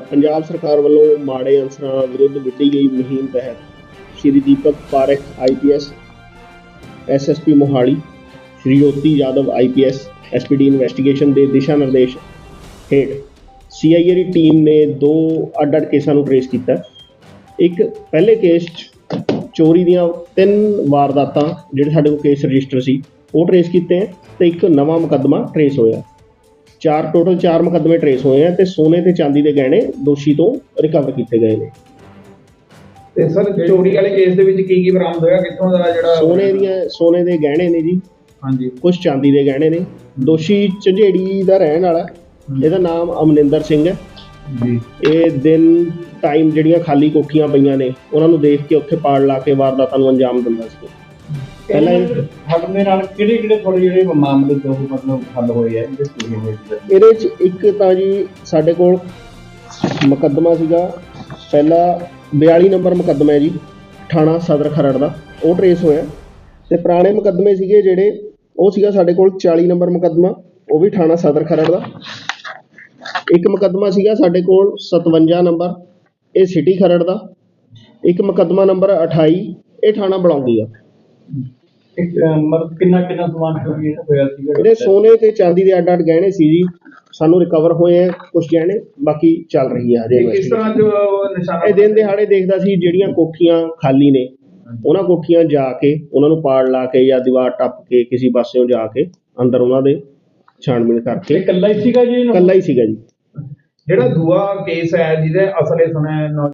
ਪੰਜਾਬ ਸਰਕਾਰ ਵੱਲੋਂ ਮਾੜੇ ਅਨਸਰਾਂ ਵਿਰੁੱਧ ਵਿੱਢੀ ਗਈ ਮੁਹਿੰਮ ਤਹਿਤ Shri Deepak Park IPS SSP Mohali, Shri Jyoti Yadav IPS SPD investigation ਦੇ ਦਿਸ਼ਾ ਨਿਰਦੇਸ਼ ਹੇਠ ਸੀਆਈਏ ਦੀ ਟੀਮ ਨੇ ਦੋ ਅੱਡ-ਅੱਡ ਕੇਸਾਂ ਨੂੰ ਟਰੇਸ ਕੀਤਾ। ਇੱਕ, ਪਹਿਲੇ ਕੇਸ 'ਚ ਚੋਰੀ ਦੀਆਂ ਤਿੰਨ ਵਾਰਦਾਤਾਂ, ਜਿਹੜੇ ਸਾਡੇ ਕੋਲ ਕੇਸ ਰਜਿਸਟਰ ਸੀ, ਉਹ ਟਰੇਸ ਕੀਤੇ ਹੈ ਤੇ ਇੱਕ ਨਵਾਂ ਮੁਕੱਦਮਾ ਟਰੇਸ ਹੋਇਆ। ਚਾਰ ਟੋਟਲ ਚਾਰ ਮੁਕੱਦਮੇ ਟਰੇਸ ਹੋਏ ਆ ਤੇ ਸੋਨੇ ਤੇ ਚਾਂਦੀ ਦੇ ਗਹਿਣੇ ਦੋਸ਼ੀ ਤੋਂ ਰਿਕਵਰ ਕੀਤੇ ਗਏ ਨੇ। ਤੇ ਸਰ ਚੋਰੀ ਵਾਲੇ ਕੇਸ ਦੇ ਵਿੱਚ ਕੀ ਕੀ ਬਰਾਮਦ ਹੋਇਆ? ਕਿੱਥੋਂ ਦਾ ਜਿਹੜਾ ਸੋਨੇ ਦੀਆਂ ਸੋਨੇ ਦੇ ਗਹਿਣੇ ਨੇ ਜੀ। ਹਾਂਜੀ। ਕੁਝ ਚਾਂਦੀ ਦੇ ਗਹਿਣੇ ਨੇ। ਦੋਸ਼ੀ ਝੰਜੇੜੀ ਦਾ ਰਹਿਣ ਵਾਲਾ। ਇਹਦਾ ਨਾਮ ਅਮਨਿੰਦਰ ਸਿੰਘ ਹੈ। ਜੀ। ਇਹ ਦਿਨ ਟਾਈਮ ਜਿਹੜੀਆਂ ਖਾਲੀ ਕੋਠੀਆਂ ਪਈਆਂ ਨੇ ਉਹਨਾਂ ਨੂੰ ਦੇਖ ਕੇ ਉੱਥੇ ਪਾੜ ਲਾ ਕੇ ਵਾਰਦਾਤਾਂ ਨੂੰ ਅੰਜਾਮ ਦਿੰਦਾ ਸੀ। ਪਹਿਲਾਂ ਇਹ- ਸਾਡੇ ਨਾਲ ਕਿਹੜੇ ਕਿਹੜੇ ਥੋੜੇ ਜਿਹੜੇ ਮਾਮਲੇ ਤੋਂ ਮਤਲਬ ਹੱਲ ਹੋਏ ਆ, ਇਹਦੇ ਚੋਰੀ ਹੋਏ? ਸੀ ਇਹਦੇ ਚ ਇੱਕ ਤਾਂ ਜੀ ਸਾਡੇ ਕੋਲ ਮੁਕੱਦਮਾ ਸੀਗਾ, ਪਹਿਲਾ 42 ਨੰਬਰ ਮੁਕੱਦਮਾ ਹੈ ਜੀ, ਥਾਣਾ ਸਦਰ ਖਰੜ ਦਾ, ਉਹ ਟਰੇਸ ਹੋਇਆ। ਤੇ ਪੁਰਾਣੇ ਮੁਕੱਦਮੇ ਸੀਗੇ ਜਿਹੜੇ, ਉਹ ਸੀਗਾ ਸਾਡੇ ਕੋਲ 40 ਨੰਬਰ ਮੁਕੱਦਮਾ, ਉਹ ਵੀ ਥਾਣਾ ਸਦਰ ਖਰੜ ਦਾ। ਇੱਕ ਮੁਕੱਦਮਾ ਸੀਗਾ ਸਾਡੇ ਕੋਲ 57 ਨੰਬਰ, ਇਹ ਸਿਟੀ ਖਰੜ ਦਾ। ਇੱਕ ਮੁਕੱਦਮਾ ਨੰਬਰ 28 ਇਹ ਥਾਣਾ ਬਲੌਂਗੀ ਦਾ। ਇੱਕ ਅਹ, ਮਤਲਬ ਕਿੰਨਾ ਕਿੰਨਾ ਸਮਾਨ ਚੋਰੀ ਹੋਇਆ ਸੀਗਾ? ਇਹਦੇ ਸੋਨੇ ਤੇ ਚਾਂਦੀ ਦੇ ਅੱਡ ਅੱਡ ਗਹਿਣੇ ਸੀ ਜੀ। ਸਾਨੂੰ ਰਿਕਵਰ ਹੋਏ ਆ ਕੁਝ ਗਹਿਣੇ ਬਾਕੀ ਚੱਲ ਰਹੀ ਹੈ ਹਜੇ ਇਹ ਕਿਸ investigation। ਤਰ੍ਹਾਂ ਜੋ ਨਿਸ਼ਾਨਾ ਇਹ ਦਿਨ ਦਿਹਾੜੇ ਦੇਖਦਾ ਸੀ ਜਿਹੜੀਆਂ ਕੋਠੀਆਂ ਖਾਲੀ ਨੇ। ਉਹਨਾਂ ਕੋਠੀਆਂ ਜਾ ਕੇ ਉਹਨਾਂ ਨੂੰ ਪਾੜ ਲਾ ਕੇ ਜਾਂ ਦੀਵਾਰ ਟੱਪ ਕੇ ਕਿਸੇ ਪਾਸਿਓਂ ਜਾ ਕੇ ਅੰਦਰ ਉਹਨਾਂ ਦੇ ਛਾਣਬੀਣ ਕਰਕੇ। ਇਕੱਲਾ ਹੀ ਸੀਗਾ ਜੀ ਇਹਨੂੰ? ਇਕੱਲਾ ਹੀ ਸੀਗਾ ਜੀ। ਜਿਹੜਾ ਦੂਆ ਕੇਸ ਹੈ ਜਿਹਦੇ ਅਸਲੇ ਸੁਣਿਆ